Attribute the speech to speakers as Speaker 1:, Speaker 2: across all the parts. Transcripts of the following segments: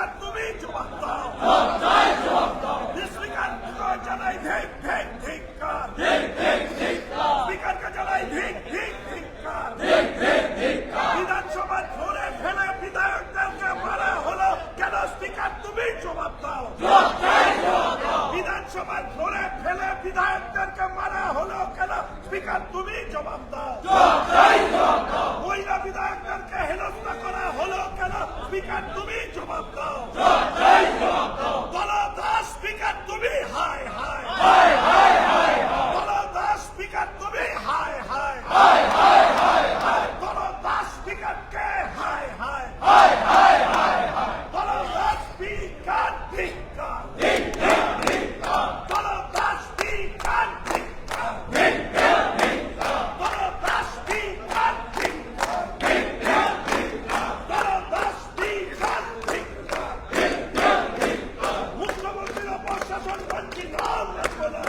Speaker 1: Speaker তুমি
Speaker 2: জবাব দাও স্পিকার জানাই ধিক ধিক ধিক্কার স্পিকারকে জানাই ধিক ধিক ধিক্কার বিধানসভার ফ্লোরে ফেলে বিধায়কদেরকে মারা হলো কেন স্পিকার তুমি জবাব দাও বিধানসভার ফ্লোরে ফেলে বিধায়কদেরকে মারা হলো কেন স্পিকার তুমি জবাব দাও মহিলা বিধায়কদেরকে হেনস্থা করা হলো কেন স্পিকার তুমি জবাব দাও দলদাস স্পিকার তুমি হায় হায় দলদাস স্পিকার তুমি হায় হায় দলদাস স্পিকারকে হায় হায় দলদাস স্পিকার ধিক্কার দলদাস স্পিকার ধিক্কার দলদাস স্পিকার ধিক্কার দলদাস স্পিকার ধিক্কার মুখ্যমন্ত্রীর প্রশাসন মানছি নাম রাখব না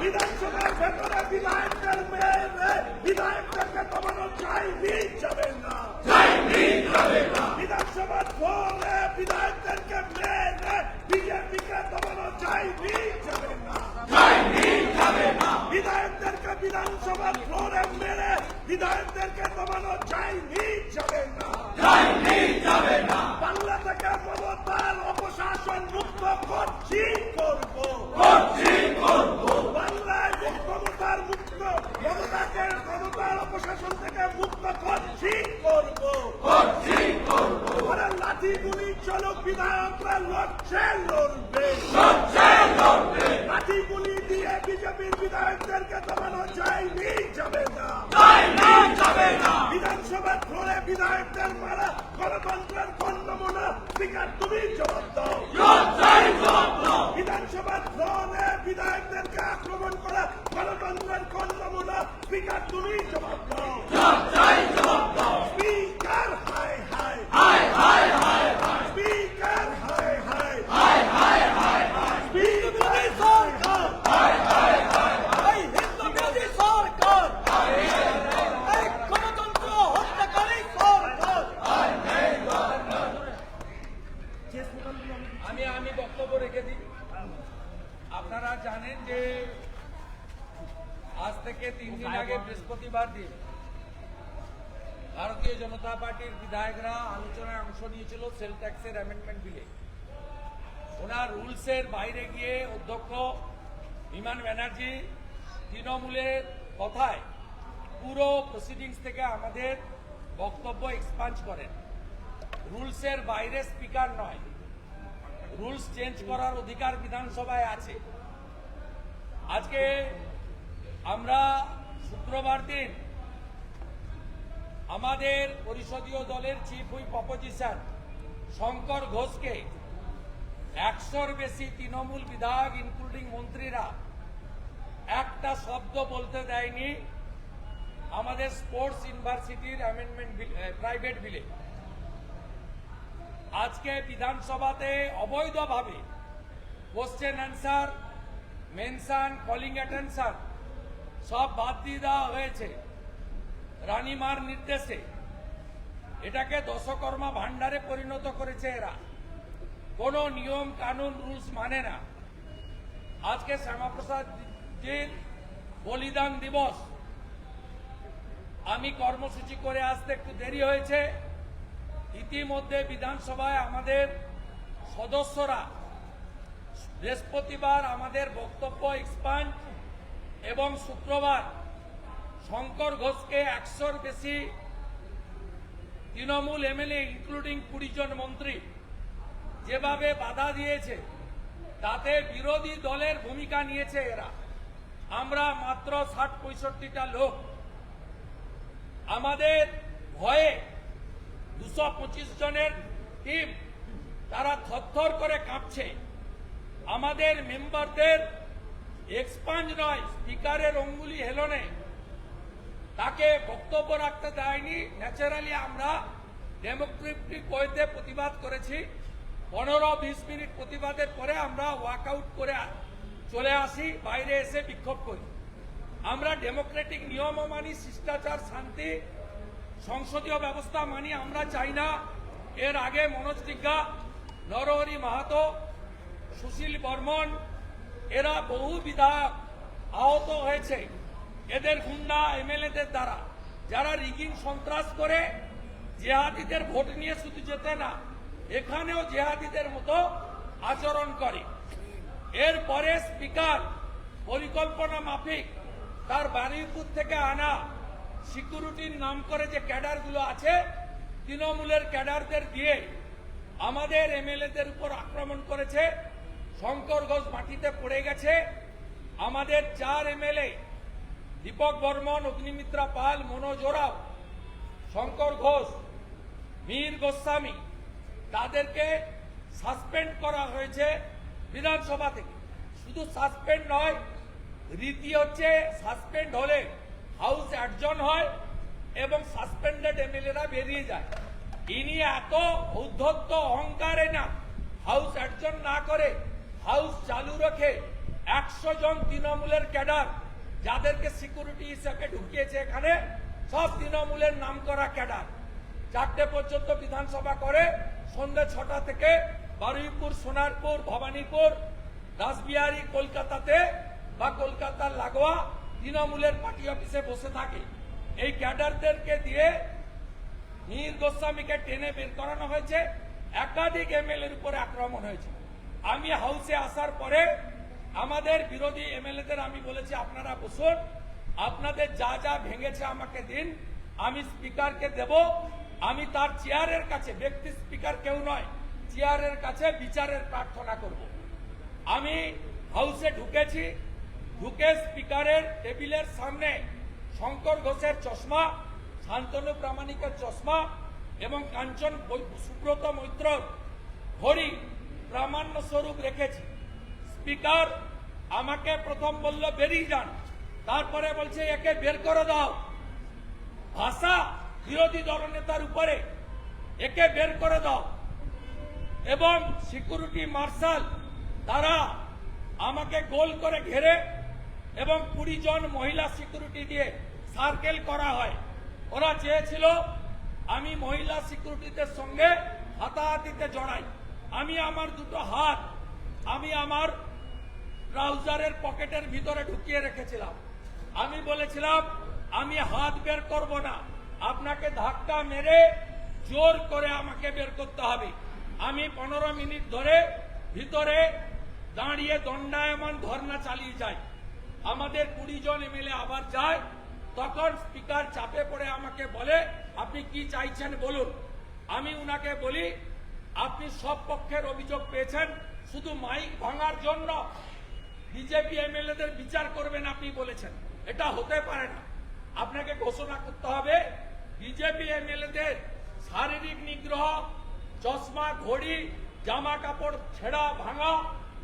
Speaker 2: বিধানসভার ভেতরে বিধায়কদের মেয়ে বিধায়কদেরকে দমানো চাইনি যাবেন না বিধানসভার ফলে বিধায়কদেরকে মেয়ে বিজেপিকে দমানো চাইনি যাবে না বিধায়কদেরকে বিধানসভার ফ্লোরে মেরে বিধায়কদেরকে দমানো চাইনি যাবে না বাংলা থেকে মমতার অপশাসন মুক্ত করছি করব বাংলায় মমতার মুক্ত মমতাকে মমতার অপশাসন থেকে মুক্ত করছি করব ওরা লাঠি গুলি চলক বিধায়করা লড়ছে লড়বে লাঠি গুলি দিয়ে বিজেপির বিধায়কদেরকে দমানো যায়নি যাবে না বিধানসভার ফ্লোরে বিধায়কদের মারা, গণতন্ত্রের কোন নমুনা স্পিকার তুমি, জবাব দাও। বিধানসভার ফ্লোরে বিধায়কদেরকে আক্রমণ করা, গণতন্ত্রের কোন নমুনা স্পিকার তুমি, জবাব দাও স্পিকার হায় হায় স্পিকার হায় হায়
Speaker 1: বিরোধী সরকার এই হিন্দু বিরোধী সরকার এই গণতন্ত্র হত্যাকারী সরকার
Speaker 3: আমি আমি বক্তব্য রেখে দিই আপনারা জানেন যে আজ থেকে তিন দিন আগে বৃহস্পতিবার দিন ভারতীয় জনতা পার্টির বিধায়করা আলোচনায় অংশ নিয়েছিল সেল ট্যাক্সের অ্যামেন্ডমেন্ট বিলে। ওনার রুলসের বাইরে গিয়ে অধ্যক্ষ বিমান ব্যানার্জি তৃণমূলের কথায় পুরো প্রসিডিংস থেকে আমাদের বক্তব্য এক্সপাঞ্জ করেন। রুলসের বাইরে স্পিকার নয়। রুলস চেঞ্জ করার অধিকার বিধানসভায় আছে। আজকে আমরা শুক্রবার দিন আমাদের পরিষদীয় দলের চিফ হুইপ অপোজিশন শঙ্কর ঘোষকে একশোর বেশি তৃণমূল বিধায়ক ইনক্লুডিং মন্ত্রীরা, একটা শব্দ বলতে দেয়নি আমাদের স্পোর্টস ইউনিভার্সিটির অ্যামেন্ডমেন্ট প্রাইভেট বিলে আজকে বিধানসভাতে অবৈধভাবে question answer mention calling attention সব বাদ দিয়ে দেওয়া হয়েছে। রানীমার নির্দেশে এটাকে দশকর্মা ভান্ডারে পরিণত করেছে এরা। কোনো নিয়ম, কানুন, রুলস মানে না। আজকে শ্যামাপ্রসাদ জির বলিদান দিবস। আমি কর্মসূচি করে আসতে একটু দেরি হয়েছে। ইতিমধ্যে বিধানসভায় আমাদের সদস্যরা বৃহস্পতিবার আমাদের বক্তব্য এক্সপান্ড এবং শুক্রবার শঙ্কর ঘোষকে একশোর বেশি তৃণমূল এমএলএ ইনক্লুডিং কুড়ি জন মন্ত্রী, যেভাবে বাধা দিয়েছে, তাতে বিরোধী দলের ভূমিকা নিয়েছে এরা। আমরা মাত্র ষাট পঁয়ষট্টিটা লোক। আমাদের ভয়ে দুশো পঁচিশ জনের টিম তারা থরথর করে কাঁপছে। আমাদের মেম্বারদের এক্সপাঞ্জ নয় স্পিকারের অঙ্গুলি হেলনে। তাকে বক্তব্য রাখতে দেয়নি। ন্যাচারালি আমরা ডেমোক্রেটিক ওয়েতে প্রতিবাদ করেছি। পনেরো, বিশ মিনিট প্রতিবাদের পরে আমরা ওয়াকআউট করে চলে আসি, বাইরে এসে বিক্ষোভ করি। আমরা ডেমোক্রেটিক নিয়ম মানি, শিষ্টাচার, শান্তি, সংসদীয় ব্যবস্থা মানি, আমরা চাই না। এর আগে মনোজ টিগ্গা নরহরি মাহাতো, সুশীল বর্মন, এরা বহু বিধায়ক আহত হয়েছে। এদের গুন্ডা এমএলএদের দ্বারা। যারা রিগিং সন্ত্রাস করে, জেহাদিদের ভোট নিয়ে শুধু যেতে না, এখানেও জেহাদিদের মতো আচরণ করে। এরপরে স্পিকার পরিকল্পনা মাফিক তার বারুইপুর থেকে আনা সিকিউরিটির নাম করে যে ক্যাডারগুলো আছে, তৃণমূলের ক্যাডারদের দিয়ে আমাদের এমএলএদের উপর আক্রমণ করেছে। শঙ্কর ঘোষ মাটিতে পড়ে গেছে। আমাদের চার এমএলএ দীপক বর্মন, অগ্নিমিত্রা পাল, মনোজ ওরাও, শঙ্কর ঘোষ, মীর গোস্বামী, তাদেরকে সাসপেন্ড করা হয়েছে বিধানসভা থেকে। শুধু সাসপেন্ড নয়, রীতি হচ্ছে সাসপেন্ড হলে হাউস অ্যাডজন হয় এবং সাসপেন্ডেড এমএলএরা বেরিয়ে যায়। ইনি এত উদ্ধত্ত অহংকারে না, হাউস অ্যাডজন না করে হাউস চালু রেখে একশো জন তৃণমূলের ক্যাডার যাদেরকে সিকিউরিটি হিসেবে ঢুকিয়েছে এখানে, সব তৃণমূলের নাম করা ক্যাডার। চারটে পর্যন্ত বিধানসভা করে, সন্ধ্যে ছটা থেকে বারুইপুর, সোনারপুর, ভবানীপুর, রাসবিহারী, কলকাতাতে বা কলকাতার লাগোয়া তৃণমূলের পার্টি অফিসে বসে থাকে। এই ক্যাডারদেরকে দিয়ে মীর গোস্বামীকে টেনে বের করানো হয়েছে। একাধিক এমএলএর উপরে আক্রমণ হয়েছে। আমি হাউসে আসার পরে আমাদের বিরোধী এমএলএদের আমি বলেছি, আপনারা বসুন। আপনাদের যা যা ভেঙেছে আমাকে দিন। আমি স্পিকারকে দেব। আমি তার চেয়ারের কাছে, ব্যক্তি স্পিকার কেউ নয়, চেয়ারের কাছে বিচারের প্রার্থনা করব। আমি হাউসে ঢুকেছি। ঢুকে স্পিকারের টেবিলের সামনে শঙ্কর ঘোষের চশমা, শান্তনু প্রামাণিকের চশমা এবং কাঞ্চন সুব্রত মৈত্র ঘড়ি প্রামাণ্য স্বরূপ রেখেছি। স্পিকার আমাকে প্রথম বলল, বেরিয়ে যান। তারপরে বলছে, একে বের করে দাও। ভাষা বিরোধী দলনেতার উপরে, একে বের করে দাও। এবং সিকিউরিটি মার্শাল তারা আমাকে গোল করে ঘেরে এবং কুড়ি জন মহিলা সিকিউরিটি দিয়ে সার্কেল করা হয়। ওরা চেয়েছিল, আমি মহিলা সিকিউরিটিদের সঙ্গে হাতাহাতিতে জড়াই। আমি আমার দুটো হাত, আমি আমার ট্রাউজারের পকেটের ভিতরে ঢুকিয়ে রেখেছিলাম। আমি বলেছিলাম, আমি হাত বের করব না। আপনাকে ধাক্কা মেরে জোর করে আমাকে বের করতে হবে। আমি পনেরো মিনিট ধরে ভিতরে দাঁড়িয়ে দণ্ডায়মান ধর্ণা চালিয়ে যাই। আমাদের কুড়ি জন এমএলএ আবার যায়। তখন স্পিকার চাপে পড়ে আমাকে বলে, আপনি কি চাইছেন বলুন? আমি উনাকে বলি, আপনি সব পক্ষের অভিযোগ পেয়েছেন। শুধু মাইক ভাঙার জন্য বিজেপি এমএলএদের বিচার করবেন আপনি বলেছেন। এটা হতে পারে না। আপনাকে ঘোষণা করতে হবে, বিজেপি এমএলএদের শারীরিক নিগ্রহ, চশমা, ঘড়ি জামা কাপড় ছেঁড়া, ভাঙা,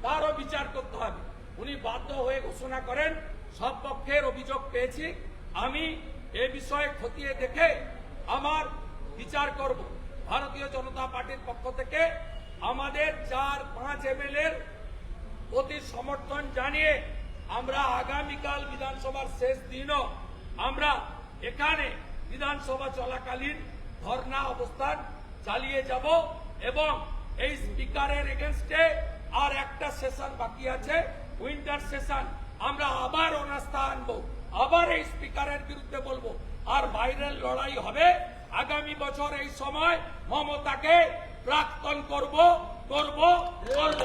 Speaker 3: তারও বিচার করতে হবে। উনি বাধ্য হয়ে ঘোষণা করেন, সব পক্ষের অভিযোগ পেয়েছি। আমি এ বিষয়ে খতিয়ে দেখে আমার বিচার করব। ভারতীয় জনতা পার্টির পক্ষ থেকে আমাদের চার পাঁচ এমএলএর প্রতি সমর্থন জানিয়ে আমরা আগামীকাল বিধানসভার শেষ দিনও আমরা এখানে বিধানসভা চলাকালীন ধর্ণা অবস্থান চালিয়ে যাব এবং এই স্পিকারের এগেনস্টে আর একটা সেশন বাকি আছে, উইন্টার সেশন। আমরা আবার অনাস্থা আনব, আবার এই স্পিকারের বিরুদ্ধে বলব, আর বাইরের লড়াই হবে। আগামী বছর এই সময় মমতাকে প্রাক্তন করব। করব করব।